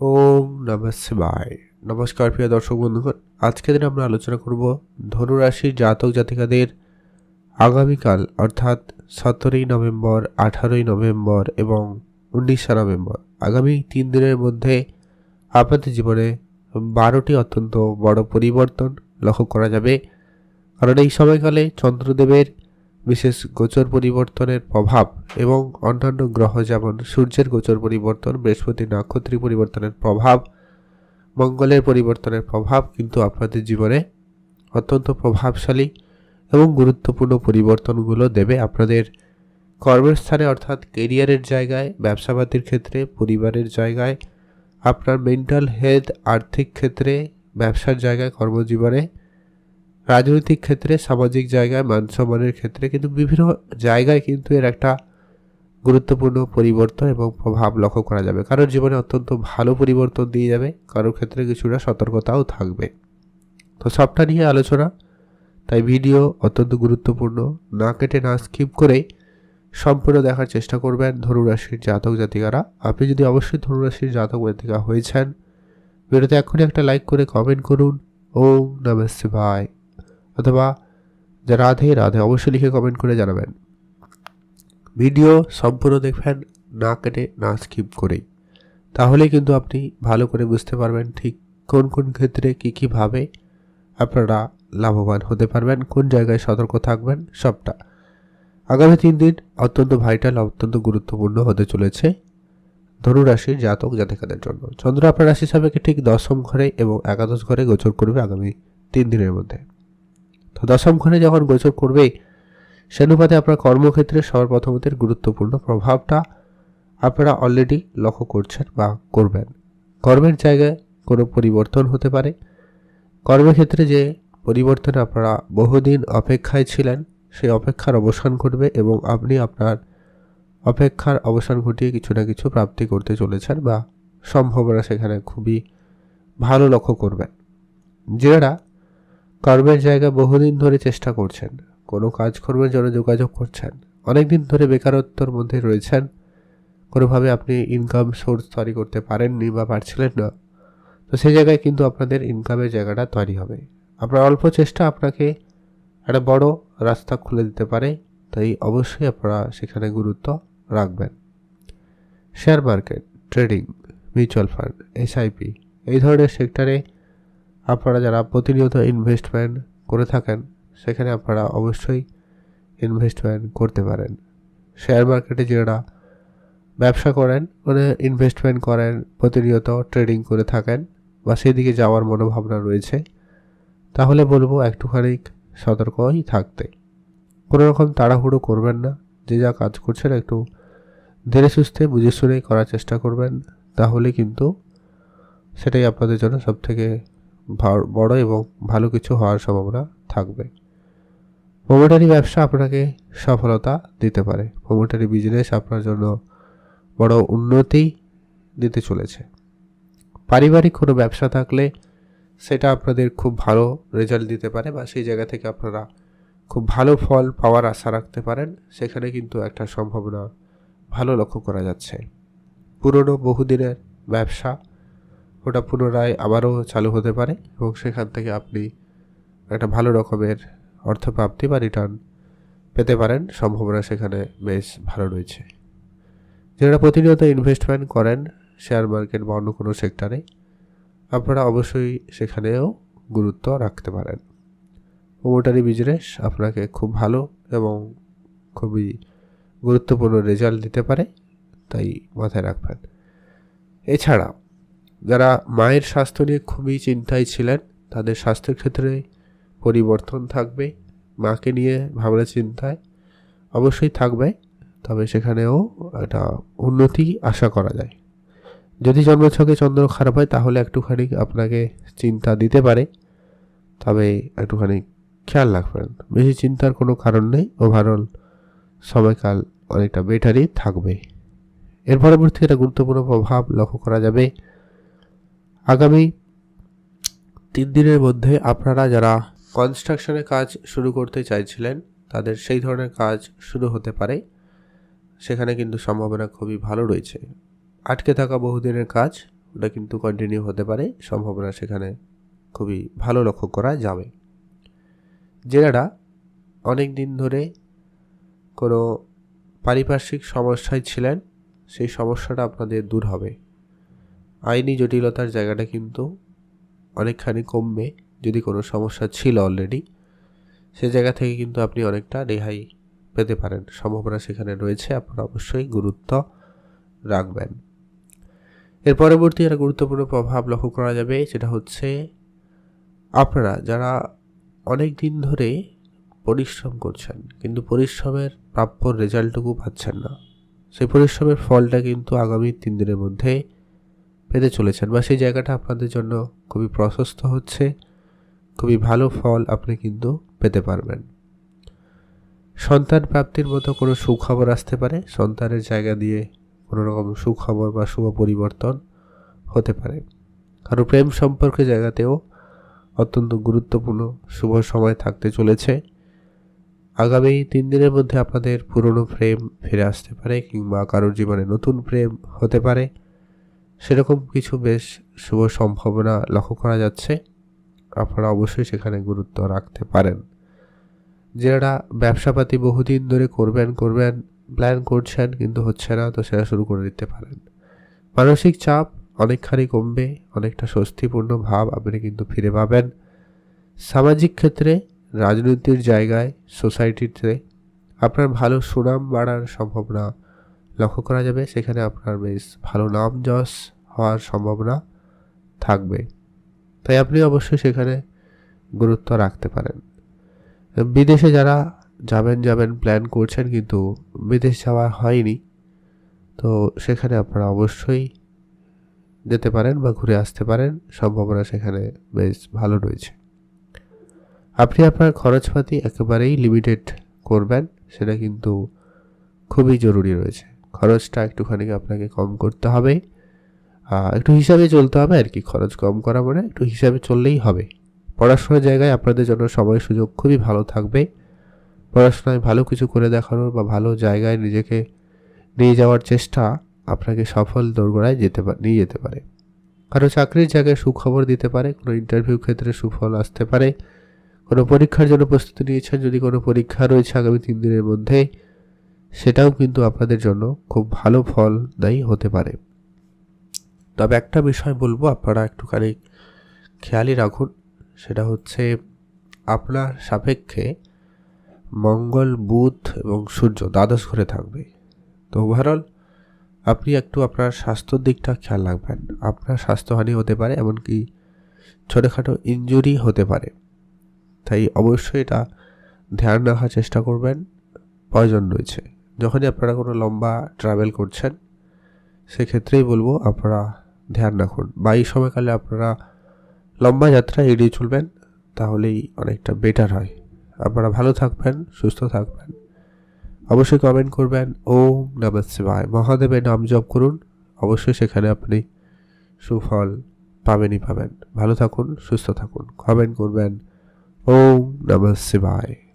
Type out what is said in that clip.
ওম নমঃ শিবায়। নমস্কার প্রিয় দর্শক বন্ধুগণ, আজকের দিনে আমরা আলোচনা করব ধনুরাশির জাতক জাতিকাদের আগামীকাল, অর্থাৎ সতেরোই নভেম্বর, আঠারোই নভেম্বর এবং উনিশে নভেম্বর। আগামী তিন দিনের মধ্যে আপনাদের জীবনে বারোটি অত্যন্ত বড় পরিবর্তন লক্ষ্য করা যাবে। কারণ এই সময়কালে চন্দ্রদেবের বিশেষ গোচর পরিবর্তনের প্রভাব এবং অন্যান্য গ্রহ যেমন সূর্যের গোচর পরিবর্তন, বৃহস্পতি নক্ষত্রী পরিবর্তনের প্রভাব, মঙ্গলের পরিবর্তনের প্রভাব কিন্তু আপনাদের জীবনে অত্যন্ত প্রভাবশালী এবং গুরুত্বপূর্ণ পরিবর্তনগুলো দেবে আপনাদের কর্মস্থানে, অর্থাৎ কেরিয়ারের জায়গায়, ব্যবসাপাতির ক্ষেত্রে, পরিবারের জায়গায়, আপনার মেন্টাল হেলথ আর্থিক ক্ষেত্রে, ব্যবসার জায়গায়, কর্মজীবনে রাজনৈতিক ক্ষেত্রে, সামাজিক জায়গায় মান সম্মানের ক্ষেত্রে কিন্তু বিভিন্ন জায়গায় কিন্তু এর একটা গুরুত্বপূর্ণ পরিবর্তন এবং প্রভাব লক্ষ্য করা যাবে। কারোর জীবনে অত্যন্ত ভালো পরিবর্তন দিয়ে যাবে, কারোর ক্ষেত্রে কিছুটা সতর্কতাও থাকবে। তো সবটা নিয়ে আলোচনা, তাই ভিডিও অত্যন্ত গুরুত্বপূর্ণ। না কেটে না স্কিপ করে সম্পূর্ণ দেখার চেষ্টা করবেন ধনুরাশির জাতক জাতিকারা। আপনি যদি অবশ্যই ধনুরাশির জাতক জাতিকা হয়েছেন, ভিডিওতে এখনই একটা লাইক করে কমেন্ট করুন। ওম নমঃ শিবায় অথবা রাধে রাধে, অবশ্যই লিখে কমেন্ট করে জানাবেন। ভিডিও সম্পূর্ণ দেখবেন, না কেটে, না স্কিপ করেই। তাহলে কিন্তু আপনি ভালো করে বুঝতে পারবেন ঠিক কোন কোন ক্ষেত্রে কী কীভাবে আপনারা লাভবান হতে পারবেন, কোন জায়গায় সতর্ক থাকবেন, সবটা। আগামী তিন দিন অত্যন্ত ভাইটাল অত্যন্ত গুরুত্বপূর্ণ হতে চলেছে ধনুরাশির জাতক জাতিকাদের জন্য। চন্দ্র আপনার রাশি সাপেক্ষে ঠিক দশম ঘরে এবং একাদশ ঘরে গোচর করবে আগামী তিন দিনের মধ্যে। তো দশম যখন গোচর করবে সে অনুপাতে আপনার কর্মক্ষেত্রে সর্বপ্রথমতের গুরুত্বপূর্ণ প্রভাবটা আপনারা অলরেডি লক্ষ্য করছেন বা করবেন। কর্মের জায়গায় কোনো পরিবর্তন হতে পারে। কর্মক্ষেত্রে যে পরিবর্তন আপনারা বহুদিন অপেক্ষায় ছিলেন, সেই অপেক্ষার অবসান ঘটবে এবং আপনি আপনার অপেক্ষার অবসান ঘটিয়ে কিছু না কিছু প্রাপ্তি করতে চলেছেন বা সম্ভাবনা সেখানে খুবই ভালো লক্ষ্য করবেন। যারা কর্মের জায়গায় বহুদিন ধরে চেষ্টা করছেন, কোনো কাজকর্মের জন্য যোগাযোগ করছেন অনেক দিন ধরে বেকারত্বর মধ্যে রয়েছেন, কোনোভাবে আপনি ইনকাম সোর্স তৈরি করতে পারেননি বা পারছিলেন না, তো সেই জায়গায় কিন্তু আপনাদের ইনকামের জায়গাটা তৈরি হবে। আপনার অল্প চেষ্টা আপনাকে একটা বড় রাস্তা খুলে দিতে পারে, তাই অবশ্যই আপনারা সেখানে গুরুত্ব রাখবেন। Share market, trading, mutual fund S I P এই ধরনের সেক্টরে আপনারা যারা প্রতিনিয়ত ইনভেস্টমেন্ট করে থাকেন, সেখানে আপনারা অবশ্যই ইনভেস্টমেন্ট করতে পারেন। শেয়ার মার্কেটে যারা ব্যবসা করেন মানে ইনভেস্টমেন্ট করেন, প্রতিনিয়ত ট্রেডিং করে থাকেন বা সেদিকে যাওয়ার মনোভাবনা রয়েছে, তাহলে বলব একটুখানি সতর্কই থাকতে। কোনো রকম তাড়াহুড়ো করবেন না, যে যা কাজ করছেন একটু ধীরে সুস্থে বুঝে শুনেই করার চেষ্টা করবেন, তাহলে কিন্তু সেটাই আপনাদের জন্য সবথেকে বড় এবং ভালো কিছু হওয়ার সম্ভাবনা থাকবে। প্রোমোটারি ব্যবসা আপনাকে সফলতা দিতে পারে। প্রোমোটারি বিজনেস আপনার জন্য বড় উন্নতি দিতে চলেছে। পারিবারিক কোনো ব্যবসা থাকলে সেটা আপনাদের খুব ভালো রেজাল্ট দিতে পারে বা সেই জায়গা থেকে আপনারা খুব ভালো ফল পাওয়ার আশা রাখতে পারেন। সেখানে কিন্তু একটা সম্ভাবনা ভালো লক্ষ্য করা যাচ্ছে। পুরনো বহুদিনের ব্যবসা ওটা পুনরায় আবারও চালু হতে পারে এবং সেখান থেকে আপনি একটা ভালো রকমের অর্থপ্রাপ্তি বা রিটার্ন পেতে পারেন। সম্ভাবনা সেখানে বেশ ভালো রয়েছে। যারা প্রতিনিয়ত ইনভেস্টমেন্ট করেন শেয়ার মার্কেট বা অন্য কোনো সেক্টরে আপনারা অবশ্যই সেখানেও গুরুত্ব রাখতে পারেন। প্রোমোটারি বিজনেস আপনাকে খুব ভালো এবং খুবই গুরুত্বপূর্ণ রেজাল্ট দিতে পারে, তাই মাথায় রাখবেন। এছাড়া যারা মায়ের স্বাস্থ্য নিয়ে খুবই চিন্তায় ছিলেন, তাদের স্বাস্থ্যের ক্ষেত্রে পরিবর্তন থাকবে, মাকে নিয়ে ভাবনা চিন্তায় অবশ্যই থাকবে, তবে সেখানেও একটা উন্নতি আশা করা যায়। যদি জন্মছকে চন্দ্র খারাপ হয়, তাহলে একটুখানি আপনাকে চিন্তা দিতে পারে, তবে একটুখানি খেয়াল রাখবেন। বেশি চিন্তার কোনো কারণ নেই ওভারঅল সময়কাল অনেকটা বেটারই থাকবে। এর পরবর্তী একটা গুরুত্বপূর্ণ প্রভাব লক্ষ্য করা যাবে আগামী তিন দিনের মধ্যে আপনারা যারা কনস্ট্রাকশনের কাজ শুরু করতে চাইছিলেন, তাদের সেই ধরনের কাজ শুরু হতে পারে। সেখানে কিন্তু সম্ভাবনা খুবই ভালো রয়েছে। আটকে থাকা বহুদিনের কাজ, ওটা কিন্তু কন্টিনিউ হতে পারে। সম্ভাবনা সেখানে খুবই ভালো লক্ষ্য করা যাবে। যারা অনেক দিন ধরে কোনো পারিপার্শ্বিক সমস্যায় ছিলেন, সেই সমস্যাটা আপনাদের দূর হবে। আইনি জটিলতার জায়গাটা কিন্তু অনেকখানি কমবে, যদি কোনো সমস্যা ছিল অলরেডি সে জায়গা থেকে কিন্তু আপনি অনেকটা রেহাই পেতে পারেন। সম্ভাবনা সেখানে রয়েছে, আপনারা অবশ্যই গুরুত্ব রাখবেন। এর পরবর্তী একটা গুরুত্বপূর্ণ প্রভাব লক্ষ্য করা যাবে, সেটা হচ্ছে আপনারা যারা অনেক দিন ধরে পরিশ্রম করছেন, কিন্তু পরিশ্রমের প্রাপ্য রেজাল্টটুকু পাচ্ছেন না, সেই পরিশ্রমের ফলটা কিন্তু আগামী তিন দিনের মধ্যে পেতে চলেছেন বা সেই জায়গাটা আপনাদের জন্য খুবই প্রশস্ত হচ্ছে, খুবই ভালো ফল আপনি কিন্তু পেতে পারবেন। সন্তান প্রাপ্তির মতো কোনো সুখবর আসতে পারে, সন্তানের জায়গা দিয়ে কোনো রকম সুখবর বা শুভ পরিবর্তন হতে পারে। কারও প্রেম সম্পর্কে জায়গাতেও অত্যন্ত গুরুত্বপূর্ণ শুভ সময় থাকতে চলেছে। আগামী তিন দিনের মধ্যে আপনাদের পুরনো প্রেম ফিরে আসতে পারে কিংবা কারোর জীবনে নতুন প্রেম হতে পারে। সেরকম কিছু বেশ শুভ সম্ভাবনা লক্ষ্য করা যাচ্ছে। আপনারা অবশ্যই সেখানে গুরুত্ব রাখতে পারেন। যারা ব্যবসাপাতি বহুদিন ধরে করবেন করবেন প্ল্যান করছেন কিন্তু হচ্ছে না, তো সেটা শুরু করে দিতে পারেন। মানসিক চাপ অনেকখানি কমবে, অনেকটা স্বস্তিপূর্ণ ভাব আপনি কিন্তু ফিরে পাবেন। সামাজিক ক্ষেত্রে, রাজনীতির জায়গায় সোসাইটিতে আপনার ভালো সুনাম বাড়ার সম্ভাবনা লক্ষ্য করা যাবে, সেখানে আপনার বেশ ভালো নাম যশ হওয়ার সম্ভাবনা থাকবে। তাই আপনি অবশ্যই সেখানে গুরুত্ব রাখতে পারেন। বিদেশে যারা যাবেন যাবেন প্ল্যান করছেন কিন্তু বিদেশ যাওয়া হয়নি, তো সেখানে আপনারা অবশ্যই যেতে পারেন বা ঘুরে আসতে পারেন। সম্ভাবনা সেখানে বেশ ভালো রয়েছে। আপনি আপনার খরচপাতি একেবারেই লিমিটেড করবেন, সেটা কিন্তু খুবই জরুরি রয়েছে। খরচটা একটুখানি আপনাকে কম করতে হবে। একটু হিসাবে চলতে হবে আর কি, খরচ কম করা মানে একটু হিসাবে চললেই হবে। পড়াশোনার জায়গায় আপনাদের জন্য সময় সুযোগ খুবই ভালো থাকবে। পড়াশোনায় ভালো কিছু করে দেখানোর বা ভালো জায়গায় নিজেকে নিয়ে যাওয়ার চেষ্টা আপনাকে সফল দোরগোড়ায় যেতে নিয়ে যেতে পারে। কারও চাকরির জায়গায় সুখবর দিতে পারে, কোনো ইন্টারভিউ ক্ষেত্রে সুফল আসতে পারে। কোনো পরীক্ষার জন্য প্রস্তুতি নিয়েছেন, যদি কোনো পরীক্ষা রয়েছে আগামী তিন দিনের মধ্যে সেটাও কিন্তু আপনাদের জন্য খুব ভালো ফল দায়ী হতে পারে। তবে একটা বিষয় বলব, আপনারা একটুখানি খেয়ালই রাখুন, সেটা হচ্ছে আপনার সাপেক্ষে মঙ্গল, বুধ এবং সূর্য দ্বাদশ ঘরে থাকবে। তো ওভারঅল আপনি একটু আপনার স্বাস্থ্যর দিকটা খেয়াল রাখবেন। আপনার স্বাস্থ্যহানি হতে পারে, এমনকি ছোটোখাটো ইঞ্জুরি হতে পারে। তাই অবশ্যই এটা ধ্যান রাখার চেষ্টা করবেন, প্রয়োজন রয়েছে। যখনই আপনারা কোনো লম্বা ট্রাভেল করছেন, সেক্ষেত্রেই বলব আপনারা ধ্যান রাখুন। বা এই সময়কালে আপনারা লম্বা যাত্রা এড়িয়ে চলবেন, তাহলেই অনেকটা বেটার হয়। আপনারা ভালো থাকবেন, সুস্থ থাকবেন। অবশ্যই কমেন্ট করবেন, ওম নমঃ শিবায়। মহাদেবের নাম জপ করুন, অবশ্যই সেখানে আপনি সুফল পাবেনই পাবেন। ভালো থাকুন, সুস্থ থাকুন। কমেন্ট করবেন, ওম নমঃ শিবায়।